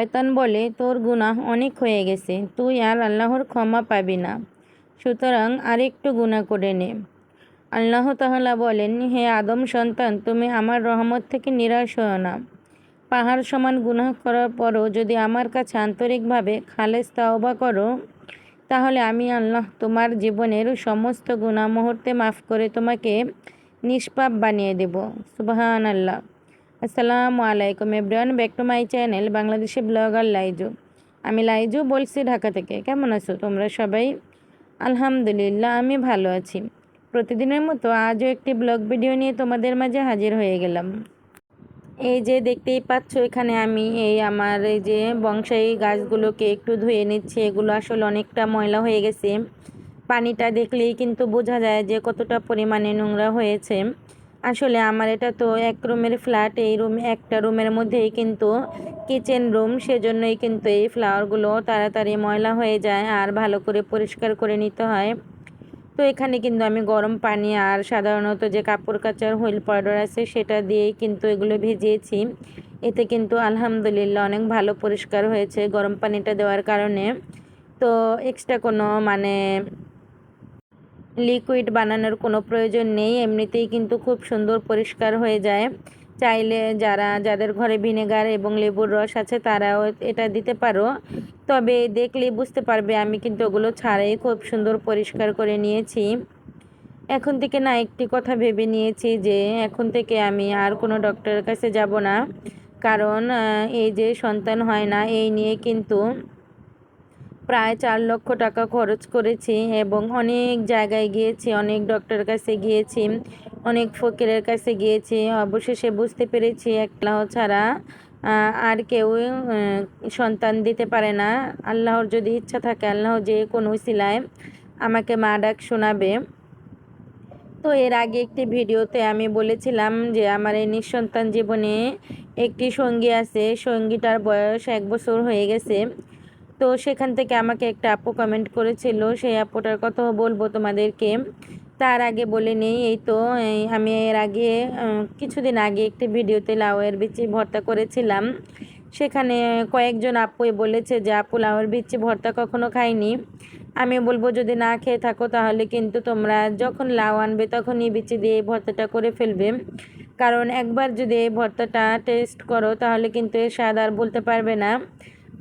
শয়তান বলে তোর গুনাহ অনেক হয়ে গেছে, তুই আর আল্লাহর ক্ষমা পাবি না। সুতরাং আরেকটু গুনাহ করে নে। আল্লাহ তাহলা বলেন, হে আদম সন্তান, তুমি আমার রহমত থেকে নিরাশ হও না। পাহাড় সমান গুনাহ করার পরও যদি আমার কাছে আন্তরিকভাবে খালেস তাওবা করো, তাহলে আমি আল্লাহ তোমার জীবনের সমস্ত গুনাহ মুহূর্তে মাফ করে তোমাকে নিষ্পাপ বানিয়ে দেব। সুবাহান আল্লাহ আসসালামু আলাইকুম everyone, back to my channel Bangladeshi blogger Laiju. আমি লাইজু বলছি ঢাকা থেকে। কেমন আছো তোমরা সবাই? আলহামদুলিল্লাহ, আমি ভালো আছি। প্রতিদিনের মতো আজও একটি ব্লগ ভিডিও নিয়ে তোমাদের মাঝে হাজির হয়ে গেলাম। এই যে দেখতেই পাচ্ছ এখানে আমি এই আমার এই যে বংশায়ী গাছগুলোকে একটু ধুয়ে নিচ্ছি। এগুলো আসলে অনেকটা ময়লা হয়ে গেছে। পানিটা দেখলেই কিন্তু বোঝা যায় যে কতটা পরিমাণে নোংরা হয়েছে। আসলে আমার এটা তো এক রুমের ফ্ল্যাট, এই রুম, একটা রুমের মধ্যেই কিন্তু কিচেন রুম, সেজন্যই কিন্তু এই ফ্লাওয়ারগুলো তাড়াতাড়ি ময়লা হয়ে যায় আর ভালো করে পরিষ্কার করে নিতে হয়। তো এখানে কিন্তু আমি গরম পানি আর সাধারণত যে কাপড় কাচার হুইল পাউডার আছে সেটা দিয়েই কিন্তু এগুলো ভিজিয়েছি। এতে কিন্তু আলহামদুলিল্লাহ অনেক ভালো পরিষ্কার হয়েছে গরম পানিটা দেওয়ার কারণে। তো এক্সট্রা কোনো মানে লিকুইড বানানোর কোনো প্রয়োজন নেই। এমনিতেই কিন্তু খুব সুন্দর পরিষ্কার হয়ে যায়। চাইলে যারা, যাদের ঘরে ভিনেগার এবং লেবুর রস আছে, তারাও এটা দিতে পারো। তবে দেখলেই বুঝতে পারবে, আমি কিন্তু ওগুলো ছাড়াই খুব সুন্দর পরিষ্কার করে নিয়েছি। এখন থেকে না, একটি কথা ভেবে নিয়েছি যে, এখন থেকে আমি আর কোনো ডক্টরের কাছে যাব না। কারণ এই যে সন্তান হয় না, এই নিয়ে কিন্তু প্রায় চার লক্ষ টাকা খরচ করেছি এবং অনেক জায়গায় গিয়েছি, অনেক ডক্টরের কাছে গিয়েছি, অনেক ফকিরের কাছে গিয়েছি। অবশেষে বুঝতে পেরেছি একলাহ ছাড়া আর কেউ সন্তান দিতে পারে না। আল্লাহর যদি ইচ্ছা থাকে, আল্লাহ যে কোনো সিলায় আমাকে মা ডাক শোনাবে। তো এর আগে একটি ভিডিওতে আমি বলেছিলাম যে আমার এই নিঃসন্তান জীবনে একটি সঙ্গী আছে। সঙ্গীটার বয়স এক বছর হয়ে গেছে। তো সেখান থেকে আমাকে একটা আপু কমেন্ট করেছিল, সেই আপুটার কথাও বলব তোমাদেরকে। তার আগে বলে নেই, এই তো আমি এর আগে কিছুদিন আগে একটি ভিডিওতে লাউয়ের বিচি ভর্তা করেছিলাম। সেখানে কয়েকজন আপুই বলেছে যে, আপু, লাউয়ের বিচি ভর্তা কখনো খাইনি। আমি বলব, যদি না খেয়ে থাকো তাহলে কিন্তু তোমরা যখন লাউ আনবে তখনই বিচি দিয়ে ভর্তাটা করে ফেলবে। কারণ একবার যদি এই ভর্তাটা টেস্ট করো তাহলে কিন্তু এর স্বাদ আর বলতে পারবে না।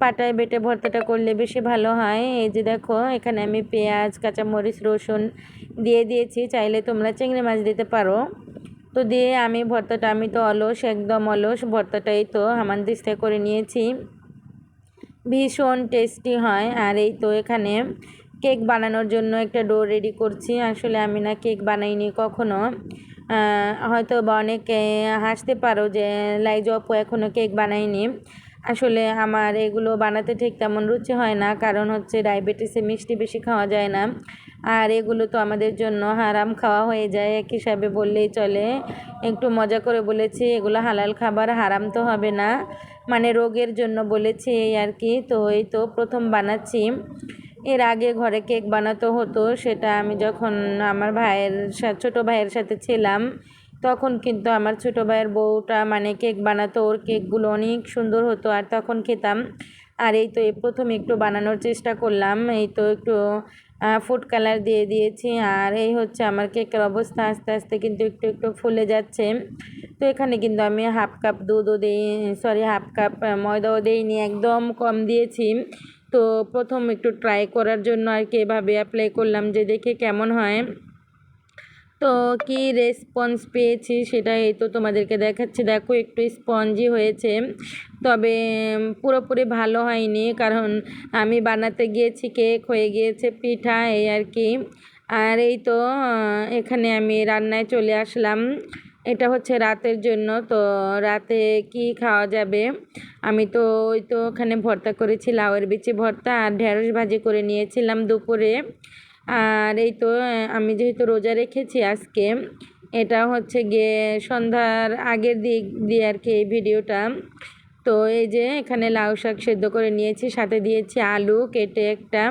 পাটায় বেটে ভর্তাটা করলে বেশি ভালো হয়। এই যে দেখো, এখানে আমি পেঁয়াজ, কাঁচামরিচ, রসুন দিয়ে দিয়েছি। চাইলে তোমরা চিংড়ি মাছ দিতে পারো। তো দিয়ে আমি ভর্তাটা, আমি তো অলস, একদম অলস। ভর্তাটাই তো দিস্তে করে নিয়েছি। ভীষণ টেস্টি হয়। আর এই তো এখানে কেক বানানোর জন্য একটা ডো রেডি করছি। আসলে আমি না কেক বানাইনি কখনো। হয়তো বা অনেকে হাসতে পারো যে, লাইজ অপু এখনও কেক বানাইনি আসলে আমার এগুলো বানাতে ঠিক তেমন রুচি হয় না। কারণ হচ্ছে ডায়াবেটিসে মিষ্টি বেশি খাওয়া যায় না। আর এগুলো তো আমাদের জন্য হারাম খাওয়া হয়ে যায়। এক হিসাবে বললেই চলে, একটু মজা করে বলেছি, এগুলো হালাল খাবার, হারাম তো হবে না। মানে রোগের জন্য বলেছি এই আর কি। তো এই তো প্রথম বানাচ্ছি। এর আগে ঘরে কেক বানাতে হতো, সেটা আমি যখন আমার ভাইয়ের ছোটো ভাইয়ের সাথে ছিলাম তখন কিন্তু আমার ছোটো ভাইয়ের বউটা মানে কেক বানাতো, ওর কেকগুলো অনেক সুন্দর হতো। আর তখন খেতাম। আর এই তো এই প্রথম একটু বানানোর চেষ্টা করলাম। এই তো একটু ফুড কালার দিয়ে দিয়েছি। আর এই হচ্ছে আমার কেকের অবস্থা। আস্তে আস্তে কিন্তু একটু একটু ফুলে যাচ্ছে। তো এখানে কিন্তু আমি হাফ কাপ দুধও দিই সরি হাফ কাপ ময়দাও দিইনি, একদম কম দিয়েছি। তো প্রথম একটু ট্রাই করার জন্য আর কি এভাবে অ্যাপ্লাই করলাম যে দেখে কেমন হয়। তো কি রেসপন্স পেয়েছি সেটা এই তো তোমাদেরকে দেখাচ্ছি। দেখো, একটু স্পঞ্জি হয়েছে, তবে পুরোপুরি ভালো হয়নি, কারণ আমি বানাতে গিয়েছি কেক হয়ে গিয়েছে পিঠা, এই আর কি। আর এই তো এখানে আমি রান্নায় চলে আসলাম। এটা হচ্ছে রাতের জন্য, তো রাতে কি খাওয়া যাবে? আমি তো ওই তো ওখানে ভর্তা করেছি, লাউয়ের বিচি ভর্তা আর ঢেঁড়স ভাজি করে নিয়েছিলাম দুপুরে। আর এই তো, আমি যেহেতু রোজা রেখেছি আজকে, এটা হচ্ছে গিয়ে সন্ধ্যার আগের দিক দিয়ে আর কি এই ভিডিওটা। তো এই যে এখানে লাউ শাক সেদ্ধ করে নিয়েছি, সাথে দিয়েছি আলু কেটে একটা,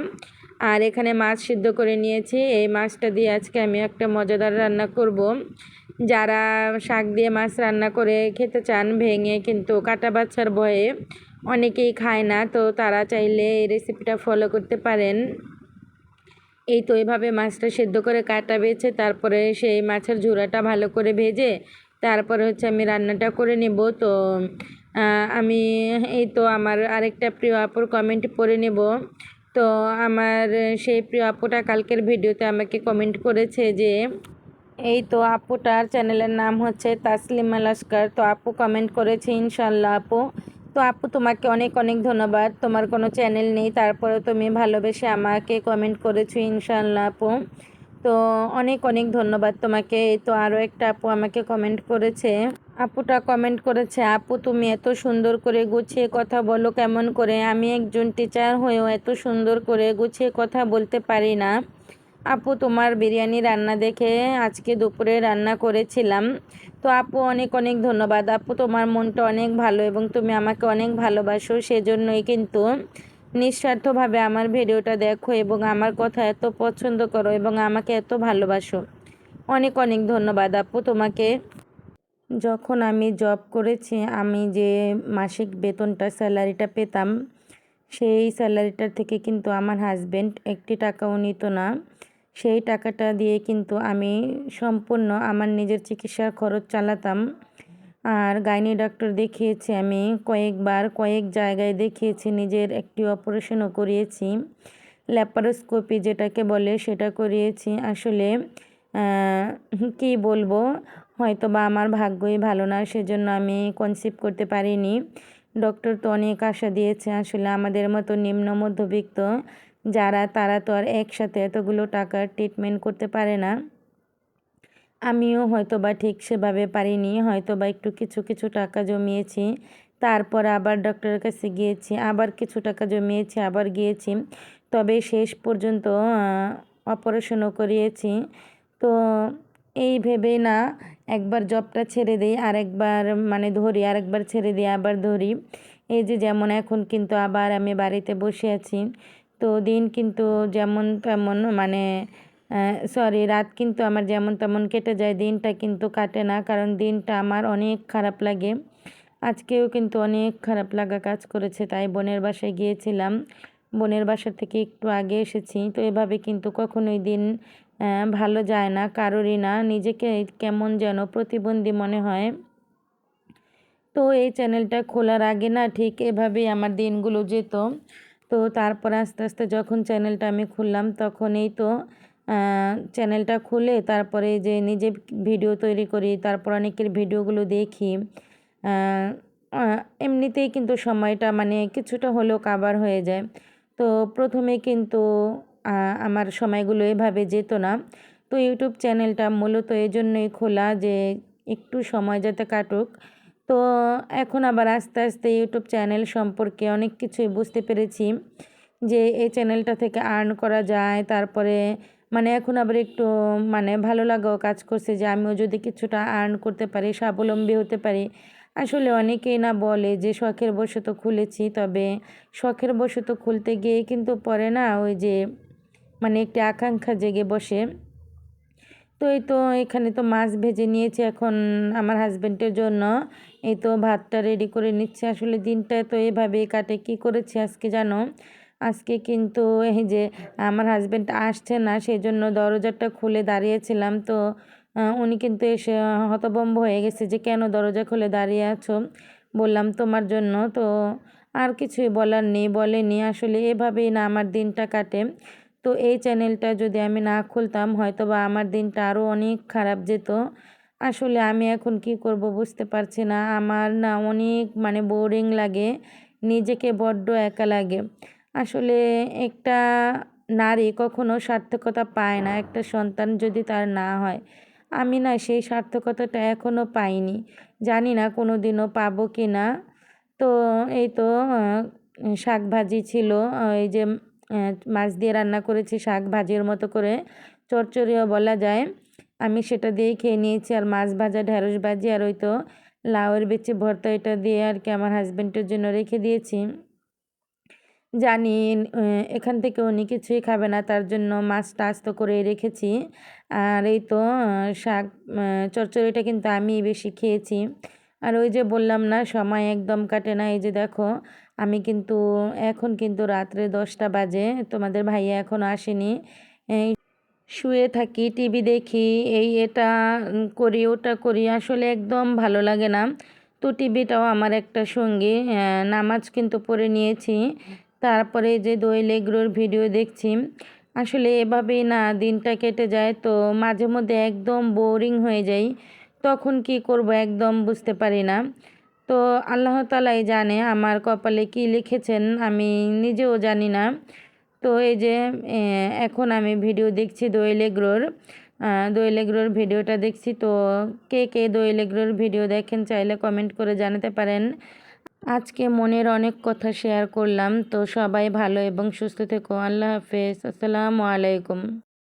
আর এখানে মাছ সিদ্ধ করে নিয়েছি। এই মাছটা দিয়ে আজকে আমি একটা মজাদার রান্না করব। যারা শাক দিয়ে মাছ রান্না করে খেতে চান, ভেঙে কিন্তু কাটা বাচ্চার ভয়ে অনেকেই খায় না, তো তারা চাইলে এই রেসিপিটা ফলো করতে পারেন। এই তো এভাবে মাছটা সেদ্ধ করে কাটা বেছে তারপরে সেই মাছের ঝুড়াটা ভালো করে ভেজে তারপরে হচ্ছে আমি রান্নাটা করে নেব। তো আমি এই তো আমার আরেকটা প্রিয় আপুর কমেন্ট পড়ে নেব। তো আমার সেই প্রিয় আপুটা কালকের ভিডিওতে আমাকে কমেন্ট করেছে যে, এই তো আপুটার চ্যানেলের নাম হচ্ছে তাসলিমা লস্কর। তো আপু কমেন্ট করেছে, ইনশাল্লাহ আপু। তো আপু, তোমাকে অনেক অনেক ধন্যবাদ। তোমার কোনো চ্যানেল নেই তারপরে তুমি ভালোবেসে আমাকে কমেন্ট করেছ ইনশাল্লাহ আপু। তো অনেক অনেক ধন্যবাদ তোমাকে। তো আরও একটা আপু আমাকে কমেন্ট করেছে। আপুটা কমেন্ট করেছে, আপু, তুমি এত সুন্দর করে গুছিয়ে কথা বলো কেমন করে? আমি একজন টিচার হয়েও এত সুন্দর করে গুছিয়ে কথা বলতে পারি না। আপু, তোমার বিরিয়ানি রান্না দেখে আজকে দুপুরে রান্না করেছিলাম। তো আপু, অনেক অনেক ধন্যবাদ। আপু, তোমার মনটা অনেক ভালো এবং তুমি আমাকে অনেক ভালোবাসো, সেজন্যই কিন্তু নিঃস্বার্থভাবে আমার ভিডিওটা দেখো এবং আমার কথা এত পছন্দ করো এবং আমাকে এত ভালোবাসো। অনেক অনেক ধন্যবাদ আপু তোমাকে। যখন আমি জব করেছি, আমি যে মাসিক বেতনটা, স্যালারিটা পেতাম, সেই স্যালারিটার থেকে কিন্তু আমার হাজব্যান্ড একটি টাকাও নিত না। সেই টাকাটা দিয়ে কিন্তু আমি সম্পূর্ণ আমার নিজের চিকিৎসার খরচ চালাতাম। আর গাইনি ডাক্তার দেখিয়েছি, আমি কয়েকবার কয়েক জায়গায় দেখিয়েছি, নিজের একটি অপারেশনও করিয়েছি। ল্যাপারোস্কোপি যেটাকে বলে সেটা করিয়েছি। আসলে কি বলব হয়তো বা আমার ভাগ্যই ভালো না, সেজন্য আমি কনসিভ করতে পারিনি। ডক্টর তো অনেক আশা দিয়েছে, আসলে আমাদের মতো নিম্ন মধ্যবিত্ত যারা, তারা তো আর একসাথে এতগুলো টাকার ট্রিটমেন্ট করতে পারে না। আমিও হয়তো বা ঠিক সেভাবে পারিনি হয়তো বা একটু কিছু কিছু টাকা জমিয়েছি। তারপর আবার ডক্টরের কাছে গিয়েছি, আবার কিছু টাকা জমিয়েছি, আবার গিয়েছি। তবে শেষ পর্যন্ত অপারেশনও করিয়েছি। তো এই ভেবে না, একবার জবটা ছেড়ে দিই, আরেকবার মানে ধরি, আরেকবার ছেড়ে দিই আবার ধরি। এই যে যেমন এখন কিন্তু আবার আমি বাড়িতে বসে আছি। তো দিন কিন্তু যেমন তেমন মানে সরি রাত কিন্তু আমার যেমন তেমন কেটে যায়, দিনটা কিন্তু কাটে না, কারণ দিনটা আমার অনেক খারাপ লাগে। আজকেও কিন্তু অনেক খারাপ লাগা কাজ করেছে, তাই বোনের বাসায় গিয়েছিলাম। বোনের বাসা থেকে একটু আগে এসেছি, তো এভাবে কিন্তু কখনোই দিন ভালো যায় না, কারোরই না, নিজেকে কেমন যেন প্রতিবন্ধী মনে হয়। তো এই চ্যানেলটা খোলার আগে না, ঠিক এভাবেই আমার দিনগুলো যেত। তো তারপর আস্তে আস্তে যখন চ্যানেলটা আমি খুললাম তখন এই তো চ্যানেলটা খুলে তারপরে যে নিজে ভিডিও তৈরি করি, তারপর অনেকের ভিডিওগুলো দেখি। এমনিতেই কিন্তু সময়টা মানে কিছুটা হলেও কাবার হয়ে যায়। তো প্রথমে কিন্তু আমার সময়গুলো এভাবে যেত না। তো ইউটিউব চ্যানেলটা মূলত এই জন্যই খোলা যে একটু সময় যাতে কাটুক। তো এখন আবার আস্তে আস্তে ইউটিউব চ্যানেল সম্পর্কে অনেক কিছুই বুঝতে পেরেছি যে এই চ্যানেলটা থেকে আর্ন করা যায়। তারপরে মানে এখন আবার একটু মানে ভালো লাগাও কাজ করছে যে আমিও যদি কিছুটা আর্ন করতে পারি, স্বাবলম্বী হতে পারি। আসলে অনেকেই না বলে যে শখের বসে তো খুলেছি, তবে শখের বসে তো খুলতে গিয়ে কিন্তু পরে না ওই যে মানে একটি আকাঙ্ক্ষা জেগে বসে। তো এই তো এখানে তো মাছ ভেজে নিয়েছি এখন আমার হাজব্যান্ডের জন্য। এই তো ভাতটা রেডি করে নিচ্ছে। আসলে দিনটা তো এভাবেই কাটে। কি করেছি আজকে জানো? আজকে কিন্তু এই যে আমার হাজব্যান্ড আসছে না সেই জন্য দরজাটা খুলে দাঁড়িয়েছিলাম। তো উনি কিন্তু এসে হতবম্ব হয়ে গেছে যে, কেন দরজা খুলে দাঁড়িয়ে আছো? বললাম, তোমার জন্য। তো, আর কিছুই বলার নেই, বলেনি। আসলে এভাবেই না আমার দিনটা কাটে। তো এই চ্যানেলটা যদি আমি না খুলতাম হয়তো বা আমার দিনটা আরও অনেক খারাপ যেত। আসলে আমি এখন কি করব বুঝতে পারছি না। আমার না অনেক মানে বোরিং লাগে, নিজেকে বড্ড একা লাগে। আসলে একটা নারী কখনো সার্থকতা পায় না, একটা সন্তান যদি তার না হয়। আমি না সেই সার্থকতাটা এখনও পাইনি। জানি না কোনো দিনও পাবো কি না তো এই তো শাক ভাজি ছিল এই যে মাছ দিয়ে রান্না করেছি, শাক ভাজির মতো করে। চচ্চড়িও বলা যায়। আমি সেটা দিয়েই খেয়ে নিয়েছি। আর মাছ ভাজা, ঢেঁড়স ভাজি আর ওই তো লাউয়ের বেচে ভর্তা এটা দিয়ে আর কি আমার হাজব্যান্ডের জন্য রেখে দিয়েছি। জানি এখান থেকে উনি কিছুই খাবে না, তার জন্য মাছটা আস্ত করে রেখেছি। আর এই তো শাক চচ্চড়িটা কিন্তু আমি বেশি খেয়েছি। আর ওই যে বললাম না, সময় একদম কাটে না। এই যে দেখো, আমি কিন্তু, এখন কিন্তু রাত্রে দশটা বাজে, তোমাদের ভাইয়া এখনও আসেনি। এই শুয়ে থাকি, টিভি দেখি, এই এটা করি, ওটা করি, আসলে একদম ভালো লাগে না। তো টিভিটাও আমার একটা সঙ্গী নামাজ কিন্তু পড়ে নিয়েছি। তারপরে যে দই লেগরোর ভিডিও দেখছি। আসলে এভাবেই না, দিনটা কেটে যায়, তো মাঝে মধ্যে একদম বোরিং হয়ে যাই। তখন কি করব একদম বুঝতে পারি না। তো আল্লাহ তালাই জানে আমার কপালে কি লিখেছেন আমি নিজেও জানি না। তো এই যে এখন আমি ভিডিও দেখছি দোয়েল এগ্রোর ভিডিওটা দেখছি। তো কে কে দোয়েল এগ্রোর ভিডিও দেখেন চাইলে কমেন্ট করে জানাতে পারেন। আজকে মনের অনেক কথা শেয়ার করলাম। তো সবাই ভালো এবং সুস্থ থেকো। আল্লাহ হাফেজ। আসসালামু আলাইকুম।